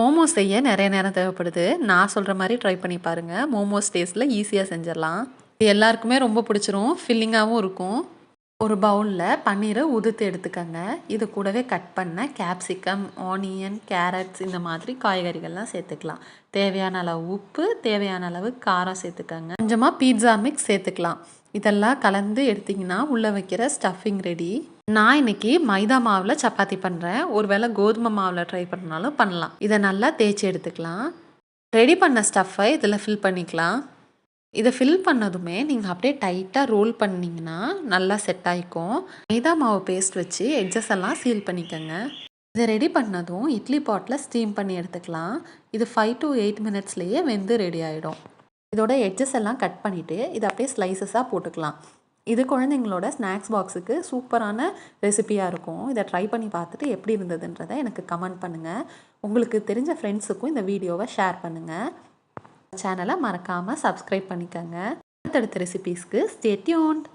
மோமோஸ் செய்ய நிறைய நேரம் தேவைப்படுது. நான் சொல்கிற மாதிரி ட்ரை பண்ணி பாருங்கள் மோமோஸ் டேஸ்ட்டில் ஈஸியாக செஞ்சிடலாம். இது எல்லாருக்குமே ரொம்ப பிடிச்சிரும். ஃபில்லிங்காகவும் இருக்கும். ஒரு பவுலில் பன்னீரை உதுத்து எடுத்துக்கோங்க. இது கூடவே கட் பண்ண கேப்சிகம் ஆனியன் கேரட்ஸ் இந்த மாதிரி காய்கறிகள்லாம் சேர்த்துக்கலாம். தேவையான அளவு உப்பு தேவையான அளவு காரம் சேர்த்துக்கோங்க. கொஞ்சமாக பீட்சா மிக்ஸ் சேர்த்துக்கலாம். இதெல்லாம் கலந்து எடுத்திங்கன்னா உள்ளே வைக்கிற ஸ்டஃபிங் ரெடி நான் இன்னைக்கு மைதா மாவில் சப்பாத்தி பண்ணுறேன் ஒருவேளை கோதுமை மாவில் ட்ரை பண்ணாலும் பண்ணலாம். இதை நல்லா தேய்ச்சி எடுத்துக்கலாம். ரெடி பண்ண ஸ்டஃப்பை இதில் ஃபில் பண்ணிக்கலாம். இதை ஃபில் பண்ணதுமே நீங்கள் அப்படியே டைட்டாக ரோல் பண்ணிங்கன்னா நல்லா செட் ஆகிக்கும் மைதா மாவு பேஸ்ட் வச்சு எட்ஜஸ் எல்லாம் சீல் பண்ணிக்கோங்க. இதை ரெடி பண்ணதும் இட்லி பாட்டில் ஸ்டீம் பண்ணி எடுத்துக்கலாம். இது ஃபைவ் டு எயிட் மினிட்ஸ்லேயே வெந்து ரெடி ஆகிடும் இதோட எட்ஜஸ் எல்லாம் கட் பண்ணிவிட்டு இதை அப்படியே ஸ்லைசஸாக போட்டுக்கலாம். இது குழந்தைங்களோட ஸ்நாக்ஸ் பாக்ஸுக்கு சூப்பரான ரெசிபியாக இருக்கும். இதை ட்ரை பண்ணி பார்த்துட்டு எப்படி இருந்ததுன்றதை எனக்கு கமெண்ட் பண்ணுங்கள் உங்களுக்கு தெரிஞ்ச ஃப்ரெண்ட்ஸுக்கும் இந்த வீடியோவை ஷேர் பண்ணுங்கள் சேனலை மறக்காமல் சப்ஸ்கிரைப் பண்ணிக்கோங்க. அடுத்தடுத்த ரெசிபீஸ்க்கு ஸ்டேட்யூன்ட்